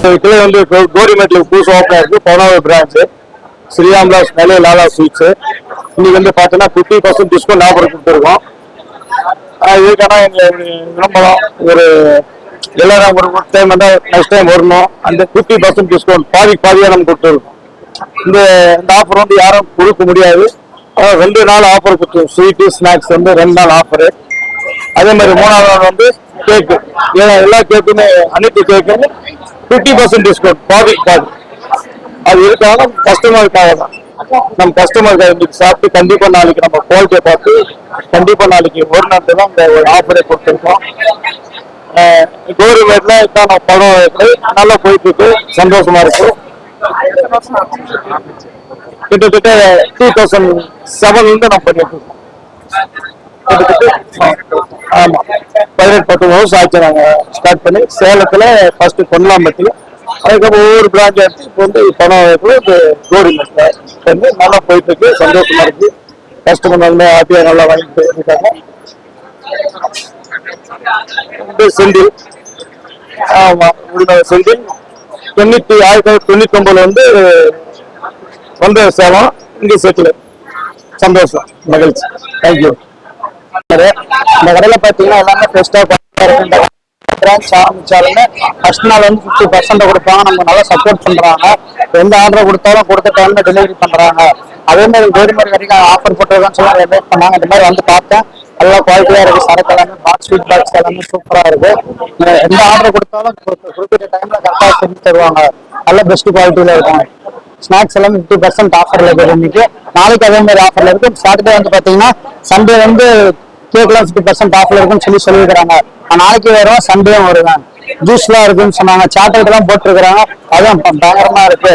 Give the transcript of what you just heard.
கிளை வந்து கோ- புதுசு ஓப்பன் ஆயிருக்கு பதினாவது பிரான்ச்சு ஸ்ரீராம்லா மேலே லாலா ஸ்வீட்ஸு இன்னைக்கு வந்து பார்த்தீங்கன்னா ஃபிஃப்டி பர்சன்ட் டிஸ்கவுண்ட் ஆஃபர் கொடுத்துருக்கோம். இதுக்கான எங்க விளம்பரம் ஒரு எல்லாரும் ஒரு டைம் வந்தா நெக்ஸ்ட் டைம் வரணும். அந்த ஃபிஃப்டி பர்சன்ட் டிஸ்கவுண்ட் பாதி பாதியாக நம்ம கொடுத்துருக்கோம். இந்த இந்த ஆஃபர் வந்து யாரும் கொடுக்க முடியாது. ரெண்டு நாள் ஆஃபர் கொடுத்துருவோம் ஸ்வீட்டு ஸ்நாக்ஸ் வந்து ரெண்டு நாள் ஆஃபரு அதே மாதிரி மூணாவது நாள் வந்து கேக்கு எல்லா கேக்குமே அனைத்து கேக்குமே ஃபிஃப்டி பர்சன்ட் டிஸ்கவுண்ட் பாதி பாதி அது இருக்காங்க கஸ்டமருக்காக தான். நம்ம கஸ்டமருக்காக இன்னைக்கு சாப்பிட்டு கண்டிப்பாக நாளைக்கு நம்ம குவாலிட்டியை பார்த்து கண்டிப்பாக நாளைக்கு ஒரு நாட்டு தான் இந்த ஒரு ஆஃபரை கொடுத்துருக்கோம். கவர்மெண்ட்ல இதான படம் இருக்கு நல்லா போயிட்டு இருக்கு சந்தோஷமா இருக்கு. கிட்டத்தட்ட டூ தௌசண்ட் செவன்ல இருந்து நான் பண்ணிட்டு இருக்கோம். ஆமா. பதினெட்டு பத்து வருஷம் ஆச்சு ஸ்டார்ட் பண்ணி சேலத்தில் ஃபர்ஸ்ட் பொன்னலாம்பட்டி அதுக்கப்புறம் ஒவ்வொரு பிரான்ச் எடுத்து இப்போ வந்து பணம் இப்போ கவர்மெண்ட்ல வந்து நல்லா போயிட்டு இருக்கு சந்தோஷமா இருக்கு. கஸ்டமர் நல்லா ஹாப்பியாக நல்லா வாங்கிட்டு இருக்காங்க செந்தில். ஆமா உள்ள செந்தில். தொண்ணூத்தி ஆயிரத்தி தொள்ளாயிரத்தி தொண்ணூத்தி ஒன்பதுல வந்து வந்த சேலம். இங்கே செட்டில் சந்தோஷம் மகிழ்ச்சி. தேங்க்யூ இந்த கடையில பார்த்தீங்கன்னா எல்லாமே பெஸ்டா இந்த பிரான்ச் ஆரம்பிச்சாலுமே ஃபர்ஸ்ட் நாள் வந்து ஃபிஃப்டி பர்சன்ட் கொடுப்பாங்க. நம்ம நல்லா சப்போர்ட் பண்றாங்க. எந்த ஆர்டர் கொடுத்தாலும் கொடுத்த டைமில் டெலிவரி பண்ணுறாங்க அதே மாதிரி கவர்மெண்ட் வரைக்கும் ஆஃபர் போட்டுருக்கான்னு சொல்லி வெயிட் பண்ணாங்க இந்த மாதிரி வந்து பார்த்தேன். நல்லா குவாலிட்டியாக இருக்கு. சரக்கு எல்லாமே பாக்ஸ் ஸ்வீட் பாக்ஸ் எல்லாமே சூப்பராக இருக்குது எந்த ஆர்டர் கொடுத்தாலும் குறி- குறிப்பிட்ட டைம்ல கரெக்டா செஞ்சு தருவாங்க. நல்ல பெஸ்ட் குவாலிட்டியில் இருக்கும். ஸ்நாக்ஸ் எல்லாம் ஃபிஃப்டி பர்சன்ட் ஆஃபர்ல இருக்கு இன்னைக்கு. நாளைக்கு அதே மாதிரி ஆஃபர்ல இருக்கு சாட்டர்டே வந்து பாத்தீங்கன்னா சண்டே வந்து கேக்லாம் ஃபிஃப்டி பர்சன்ட் ஆஃபர்ல இருக்குன்னு சொல்லி சொல்லியிருக்காங்க நாளைக்கு வரும் சண்டேவும் வருவேன் ஜூஸ்லாம் இருக்குன்னு சொன்னாங்க. சாக்லேட் எல்லாம் போட்டிருக்கிறாங்க. அதுவும் பயங்கரமா இருக்கு.